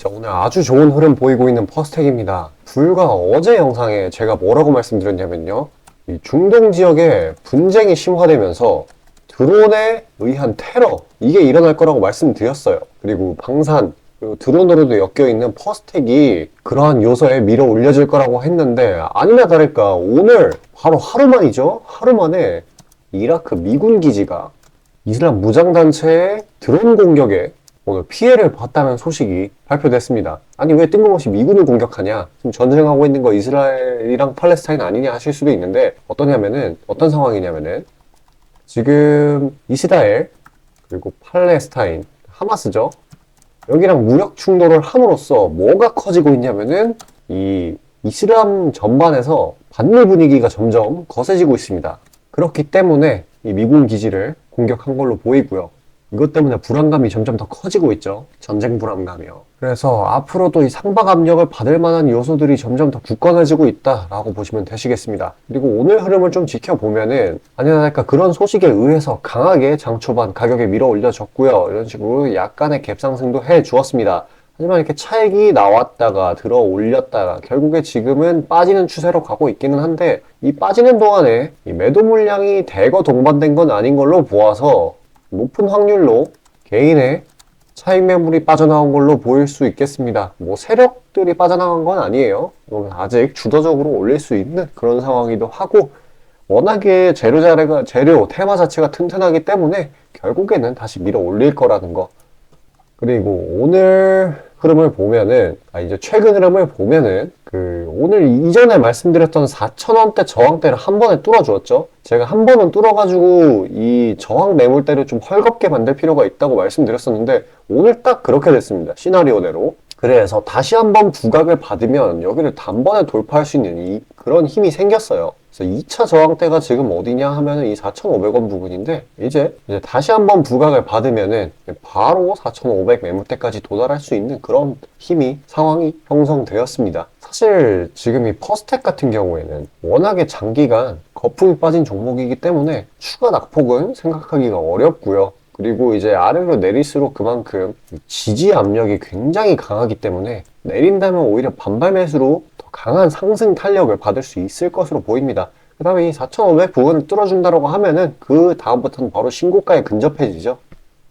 자, 오늘 아주 좋은 흐름 보이고 있는 퍼스텍입니다. 불과 어제 영상에 제가 뭐라고 말씀드렸냐면요. 이 중동 지역에 분쟁이 심화되면서 드론에 의한 테러, 이게 일어날 거라고 말씀드렸어요. 그리고 방산, 그리고 드론으로도 엮여있는 퍼스텍이 그러한 요소에 밀어 올려질 거라고 했는데 아니나 다를까 오늘 바로 하루 만이죠? 하루 만에 이라크 미군 기지가 이슬람 무장단체의 드론 공격에 오늘 피해를 봤다는 소식이 발표됐습니다. 아니 왜 뜬금없이 미군을 공격하냐? 지금 전쟁하고 있는 거 이스라엘이랑 팔레스타인 아니냐 하실 수도 있는데 어떠냐면은 어떤 상황이냐면은 지금 이스라엘 그리고 팔레스타인 하마스죠. 여기랑 무력 충돌을 함으로써 뭐가 커지고 있냐면은 이 이슬람 전반에서 반미 분위기가 점점 거세지고 있습니다. 그렇기 때문에 이 미군 기지를 공격한 걸로 보이고요. 이것 때문에 불안감이 점점 더 커지고 있죠. 전쟁 불안감이요. 그래서 앞으로도 이 상박 압력을 받을 만한 요소들이 점점 더 굳건해지고 있다라고 보시면 되시겠습니다. 그리고 오늘 흐름을 좀 지켜보면은 아니나 다를까 그런 소식에 의해서 강하게 장 초반 가격에 밀어 올려졌고요. 이런 식으로 약간의 갭상승도 해 주었습니다. 하지만 이렇게 차익이 나왔다가 들어 올렸다가 결국에 지금은 빠지는 추세로 가고 있기는 한데 이 빠지는 동안에 이 매도 물량이 대거 동반된 건 아닌 걸로 보아서 높은 확률로 개인의 차익 매물이 빠져나온 걸로 보일 수 있겠습니다. 뭐 세력들이 빠져나간 건 아니에요. 뭐 아직 주도적으로 올릴 수 있는 그런 상황이기도 하고 워낙에 재료 자료가 재료 테마 자체가 튼튼하기 때문에 결국에는 다시 밀어 올릴 거라는 거. 그리고 오늘 흐름을 보면은 아 이제 최근 흐름을 보면은 그 오늘 이전에 말씀드렸던 4,000원대 저항대를 한 번에 뚫어 주었죠. 제가 한 번은 뚫어 가지고 이 저항 매물대를 좀 헐겁게 만들 필요가 있다고 말씀드렸었는데 오늘 딱 그렇게 됐습니다. 시나리오대로. 그래서 다시 한번 부각을 받으면 여기를 단번에 돌파할 수 있는 이, 그런 힘이 생겼어요. 그래서 2차 저항대가 지금 어디냐 하면은 이 4,500원 부분인데 이제, 이제 다시 한번 부각을 받으면은 바로 4,500 매물대까지 도달할 수 있는 그런 힘이 상황이 형성되었습니다. 사실 지금 이 퍼스텍 같은 경우에는 워낙에 장기간 거품이 빠진 종목이기 때문에 추가 낙폭은 생각하기가 어렵고요. 그리고 이제 아래로 내릴수록 그만큼 지지 압력이 굉장히 강하기 때문에 내린다면 오히려 반발 매수로 더 강한 상승 탄력을 받을 수 있을 것으로 보입니다. 그 다음에 이 4,500 부분을 뚫어준다고 하면은 그 다음부터는 바로 신고가에 근접해지죠.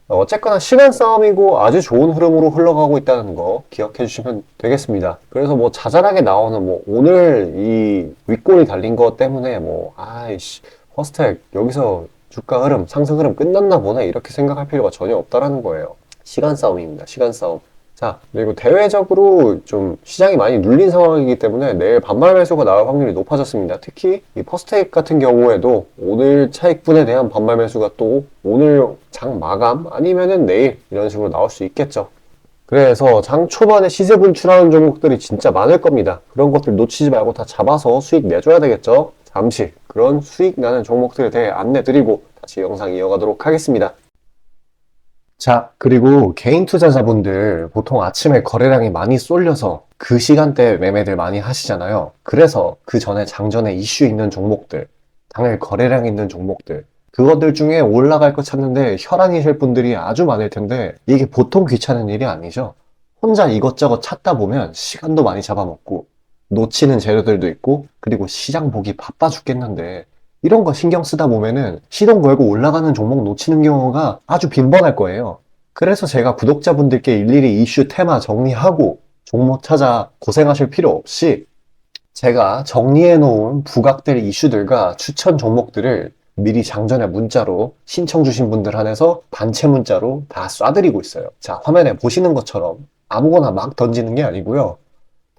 어쨌거나 시간 싸움이고 아주 좋은 흐름으로 흘러가고 있다는 거 기억해 주시면 되겠습니다. 그래서 뭐 자잘하게 나오는 뭐 오늘 이 윗골이 달린 것 때문에 뭐 아이씨 퍼스텍 여기서 주가 흐름 상승 흐름 끝났나 보네 이렇게 생각할 필요가 전혀 없다라는 거예요. 시간 싸움입니다. 시간 싸움. 자, 그리고 대외적으로 좀 시장이 많이 눌린 상황이기 때문에 내일 반발 매수가 나올 확률이 높아졌습니다. 특히 이 퍼스텍 같은 경우에도 오늘 차익분에 대한 반발 매수가 또 오늘 장 마감 아니면은 내일 이런 식으로 나올 수 있겠죠. 그래서 장 초반에 시세 분출하는 종목들이 진짜 많을 겁니다. 그런 것들 놓치지 말고 다 잡아서 수익 내줘야 되겠죠. 잠시 그런 수익 나는 종목들에 대해 안내 드리고 다시 영상 이어가도록 하겠습니다. 자, 그리고 개인 투자자분들 보통 아침에 거래량이 많이 쏠려서 그 시간대에 매매들 많이 하시잖아요. 그래서 그 전에 장전에 이슈 있는 종목들, 당일 거래량 있는 종목들, 그것들 중에 올라갈 거 찾는데 혈안이실 분들이 아주 많을 텐데 이게 보통 귀찮은 일이 아니죠. 혼자 이것저것 찾다 보면 시간도 많이 잡아먹고 놓치는 재료들도 있고 그리고 시장 보기 바빠 죽겠는데 이런 거 신경 쓰다 보면은 시동 걸고 올라가는 종목 놓치는 경우가 아주 빈번할 거예요. 그래서 제가 구독자분들께 일일이 이슈 테마 정리하고 종목 찾아 고생하실 필요 없이 제가 정리해 놓은 부각될 이슈들과 추천 종목들을 미리 장전에 문자로 신청 주신 분들 한해서 단체 문자로 다 쏴드리고 있어요. 자, 화면에 보시는 것처럼 아무거나 막 던지는 게 아니고요.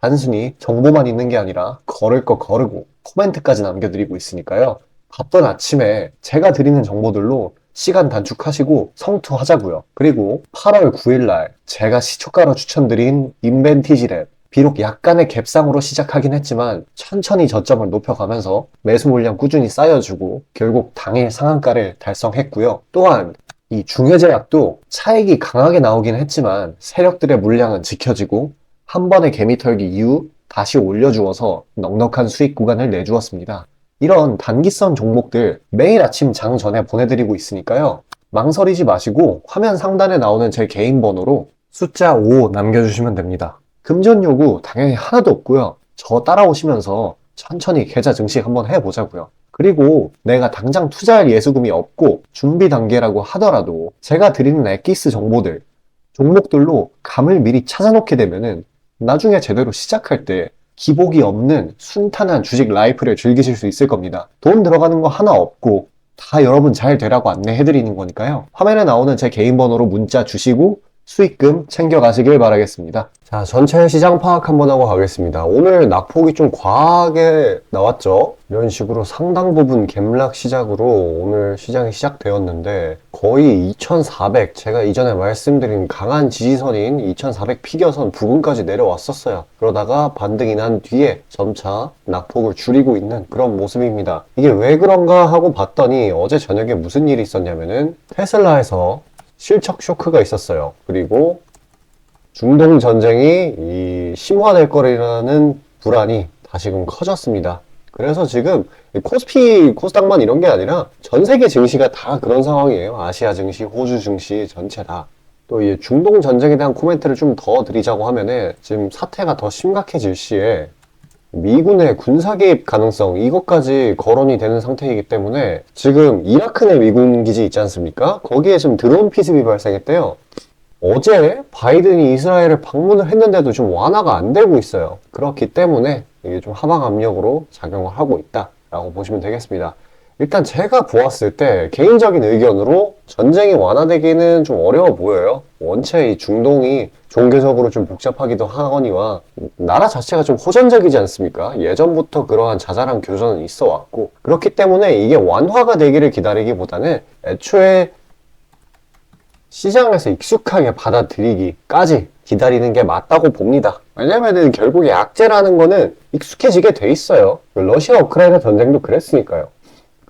단순히 정보만 있는 게 아니라 걸을 거 거르고 코멘트까지 남겨드리고 있으니까요. 바쁜 아침에 제가 드리는 정보들로 시간 단축하시고 성투하자고요. 그리고 8월 9일날 제가 시초가로 추천드린 인벤티지랩 비록 약간의 갭상으로 시작하긴 했지만 천천히 저점을 높여가면서 매수 물량 꾸준히 쌓여주고 결국 당일 상한가를 달성했고요. 또한 이 중해제약도 차익이 강하게 나오긴 했지만 세력들의 물량은 지켜지고 한 번의 개미 털기 이후 다시 올려주어서 넉넉한 수익 구간을 내주었습니다. 이런 단기성 종목들 매일 아침 장 전에 보내드리고 있으니까요. 망설이지 마시고 화면 상단에 나오는 제 개인 번호로 숫자 5 남겨주시면 됩니다. 금전 요구 당연히 하나도 없고요. 저 따라오시면서 천천히 계좌 증식 한번 해보자고요. 그리고 내가 당장 투자할 예수금이 없고 준비 단계라고 하더라도 제가 드리는 엑기스 정보들, 종목들로 감을 미리 찾아놓게 되면은 나중에 제대로 시작할 때 기복이 없는 순탄한 주식 라이프를 즐기실 수 있을 겁니다. 돈 들어가는 거 하나 없고 다 여러분 잘 되라고 안내해드리는 거니까요. 화면에 나오는 제 개인 번호로 문자 주시고 수익금 챙겨가시길 바라겠습니다. 자, 전체 시장 파악 한번 하고 가겠습니다. 오늘 낙폭이 좀 과하게 나왔죠? 이런 식으로 상당 부분 갭락 시작으로 오늘 시장이 시작되었는데 거의 2400, 제가 이전에 말씀드린 강한 지지선인 2400 피겨선 부근까지 내려왔었어요. 그러다가 반등이 난 뒤에 점차 낙폭을 줄이고 있는 그런 모습입니다. 이게 왜 그런가 하고 봤더니 어제 저녁에 무슨 일이 있었냐면은 테슬라에서 실적 쇼크가 있었어요. 그리고 중동 전쟁이 이 심화될 거라는 불안이 다시금 커졌습니다. 그래서 지금 이 코스피, 코스닥만 이런 게 아니라 전 세계 증시가 다 그런 상황이에요. 아시아 증시, 호주 증시 전체 다. 또 이 중동 전쟁에 대한 코멘트를 좀 더 드리자고 하면은 지금 사태가 더 심각해질 시에 미군의 군사 개입 가능성 이것까지 거론이 되는 상태이기 때문에 지금 이라크 내 미군 기지 있지 않습니까? 거기에 지금 드론 피습이 발생했대요. 어제 바이든이 이스라엘을 방문을 했는데도 좀 완화가 안 되고 있어요. 그렇기 때문에 이게 좀 하방 압력으로 작용을 하고 있다라고 보시면 되겠습니다. 일단 제가 보았을 때 개인적인 의견으로 전쟁이 완화되기는 좀 어려워 보여요. 원체 이 중동이 종교적으로 좀 복잡하기도 하거니와 나라 자체가 좀 호전적이지 않습니까? 예전부터 그러한 자잘한 교전은 있어 왔고 그렇기 때문에 이게 완화가 되기를 기다리기보다는 애초에 시장에서 익숙하게 받아들이기까지 기다리는 게 맞다고 봅니다. 왜냐면은 결국에 악재라는 거는 익숙해지게 돼 있어요. 러시아 우크라이나 전쟁도 그랬으니까요.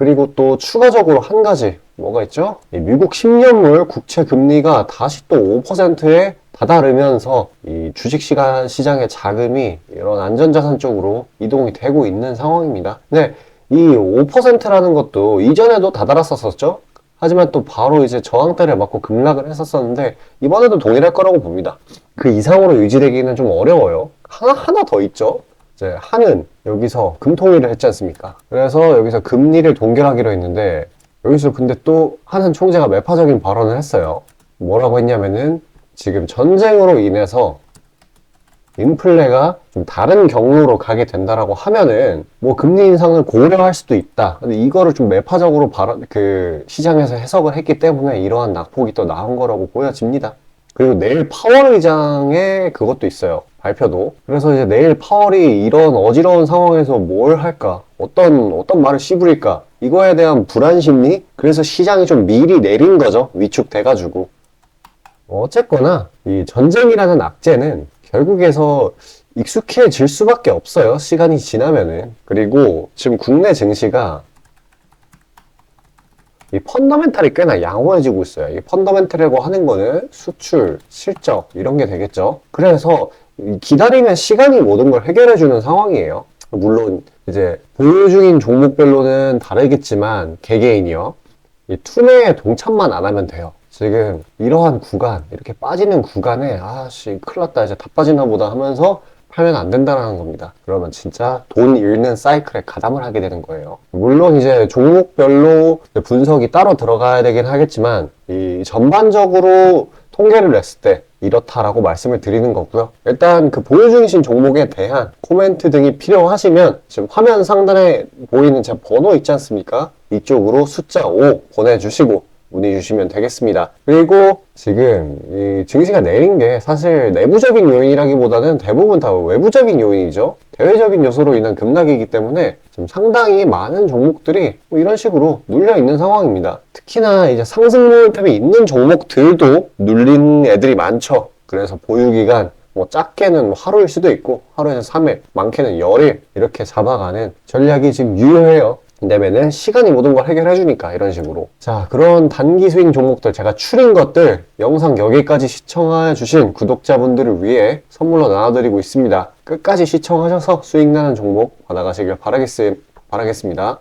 그리고 또 추가적으로 한 가지 뭐가 있죠? 이 미국 10년물 국채 금리가 다시 또 5%에 다다르면서 이 주식 시가 시장의 자금이 이런 안전자산 쪽으로 이동이 되고 있는 상황입니다. 근데 이 5%라는 것도 이전에도 다다랐었었죠? 하지만 또 바로 이제 저항대를 맞고 급락을 했었었는데 이번에도 동일할 거라고 봅니다. 그 이상으로 유지되기는 좀 어려워요. 하나 하나 더 있죠. 이제 한은 여기서 금통위를 했지 않습니까? 그래서 여기서 금리를 동결하기로 했는데 여기서 근데 또 한은 총재가 매파적인 발언을 했어요. 뭐라고 했냐면은 지금 전쟁으로 인해서 인플레가 좀 다른 경로로 가게 된다라고 하면은 뭐 금리 인상을 고려할 수도 있다. 근데 이거를 좀 매파적으로 발언 그 시장에서 해석을 했기 때문에 이러한 낙폭이 또 나온 거라고 보여집니다. 그리고 내일 파월 의장의 그것도 있어요. 발표도. 그래서 이제 내일 파월이 이런 어지러운 상황에서 뭘 할까? 어떤, 어떤 말을 씹으릴까? 이거에 대한 불안 심리? 그래서 시장이 좀 미리 내린 거죠. 위축돼가지고. 어쨌거나, 이 전쟁이라는 악재는 결국에서 익숙해질 수밖에 없어요. 시간이 지나면은. 그리고 지금 국내 증시가 이 펀더멘탈이 꽤나 양호해지고 있어요. 이 펀더멘탈이라고 하는 거는 수출, 실적 이런 게 되겠죠. 그래서 기다리면 시간이 모든 걸 해결해주는 상황이에요. 물론 이제 보유 중인 종목별로는 다르겠지만 개개인이요. 이 투매에 동참만 안 하면 돼요. 지금 이러한 구간 이렇게 빠지는 구간에 아씨 큰일 났다 이제 다 빠지나 보다 하면서 팔면 안 된다는 겁니다. 그러면 진짜 돈 잃는 사이클에 가담을 하게 되는 거예요. 물론 이제 종목별로 분석이 따로 들어가야 되긴 하겠지만 이 전반적으로 통계를 냈을 때 이렇다라고 말씀을 드리는 거고요. 일단 그 보유 중이신 종목에 대한 코멘트 등이 필요하시면 지금 화면 상단에 보이는 제 번호 있지 않습니까? 이쪽으로 숫자 5 보내주시고 문의 주시면 되겠습니다. 그리고 지금 이 증시가 내린 게 사실 내부적인 요인이라기보다는 대부분 다 외부적인 요인이죠. 대외적인 요소로 인한 급락이기 때문에 지금 상당히 많은 종목들이 뭐 이런 식으로 눌려 있는 상황입니다. 특히나 이제 상승 모멘텀이 있는 종목들도 눌린 애들이 많죠. 그래서 보유 기간 뭐 작게는 뭐 하루일 수도 있고 하루에서 3일, 많게는 열일 이렇게 잡아가는 전략이 지금 유효해요. 되면은 시간이 모든 걸 해결해 주니까 이런 식으로. 자 그런 단기 스윙 종목들 제가 추린 것들 영상 여기까지 시청해 주신 구독자분들을 위해 선물로 나눠드리고 있습니다. 끝까지 시청하셔서 수익 나는 종목 받아가시길 바라겠, 바라겠습니다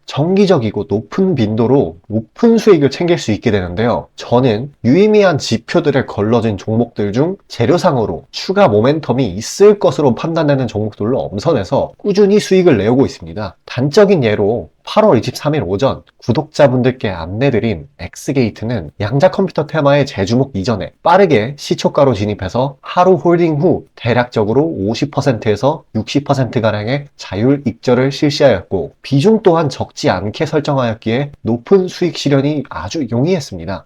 정기적이고 높은 빈도로 높은 수익을 챙길 수 있게 되는데요. 저는 유의미한 지표들을 걸러진 종목들 중 재료상으로 추가 모멘텀이 있을 것으로 판단되는 종목들로 엄선해서 꾸준히 수익을 내오고 있습니다. 단적인 예로 8월 23일 오전 구독자분들께 안내드린 엑스게이트는 양자 컴퓨터 테마의 재주목 이전에 빠르게 시초가로 진입해서 하루 홀딩 후 대략적으로 50%에서 60%가량의 자율 익절을 실시하였고 비중 또한 적지 않게 설정하였기에 높은 수익 실현이 아주 용이했습니다.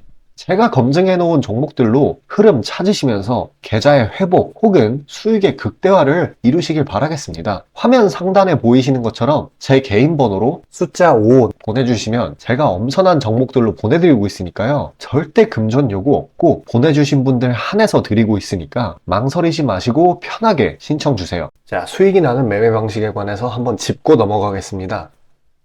제가 검증해 놓은 종목들로 흐름 찾으시면서 계좌의 회복 혹은 수익의 극대화를 이루시길 바라겠습니다. 화면 상단에 보이시는 것처럼 제 개인 번호로 숫자 5 보내주시면 제가 엄선한 종목들로 보내드리고 있으니까요. 절대 금전 요구 없고 보내주신 분들 한해서 드리고 있으니까 망설이지 마시고 편하게 신청 주세요. 자, 수익이 나는 매매 방식에 관해서 한번 짚고 넘어가겠습니다.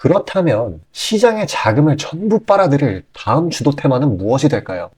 그렇다면 시장의 자금을 전부 빨아들일 다음 주도 테마는 무엇이 될까요?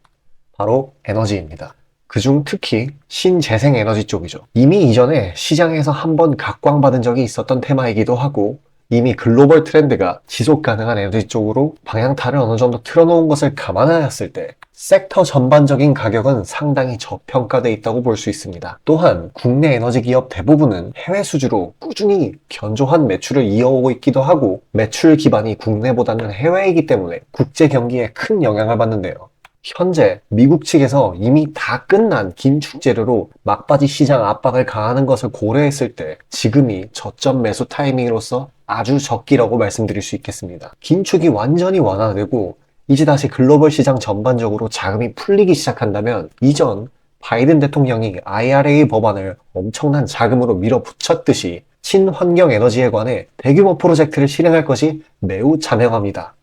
바로 에너지입니다. 그중 특히 신재생 에너지 쪽이죠. 이미 이전에 시장에서 한번 각광받은 적이 있었던 테마이기도 하고 이미 글로벌 트렌드가 지속 가능한 에너지 쪽으로 방향타를 어느 정도 틀어놓은 것을 감안하였을 때 섹터 전반적인 가격은 상당히 저평가되어 있다고 볼 수 있습니다. 또한 국내 에너지 기업 대부분은 해외 수주로 꾸준히 견조한 매출을 이어오고 있기도 하고 매출 기반이 국내보다는 해외이기 때문에 국제 경기에 큰 영향을 받는데요. 현재 미국 측에서 이미 다 끝난 긴축 재료로 막바지 시장 압박을 가하는 것을 고려했을 때 지금이 저점 매수 타이밍으로서 아주 적기라고 말씀드릴 수 있겠습니다. 긴축이 완전히 완화되고 이제 다시 글로벌 시장 전반적으로 자금이 풀리기 시작한다면 이전 바이든 대통령이 IRA 법안을 엄청난 자금으로 밀어붙였듯이 친환경 에너지에 관해 대규모 프로젝트를 실행할 것이 매우 자명합니다.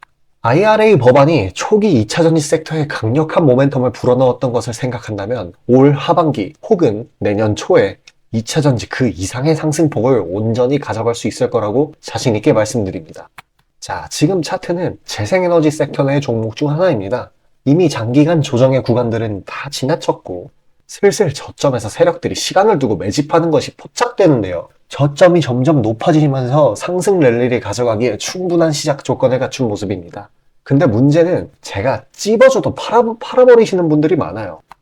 IRA 법안이 초기 2차 전지 섹터에 강력한 모멘텀을 불어넣었던 것을 생각한다면 올 하반기 혹은 내년 초에 2차 전지 그 이상의 상승폭을 온전히 가져갈 수 있을 거라고 자신있게 말씀드립니다. 자, 지금 차트는 재생에너지 섹터 내 종목 중 하나입니다. 이미 장기간 조정의 구간들은 다 지나쳤고 슬슬 저점에서 세력들이 시간을 두고 매집하는 것이 포착되는데요. 저점이 점점 높아지면서 상승 랠리를 가져가기에 충분한 시작 조건을 갖춘 모습입니다. 근데 문제는 제가 찝어줘도 팔아, 팔아버리시는 분들이 많아요.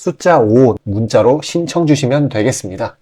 숫자 5 문자로 신청 주시면 되겠습니다.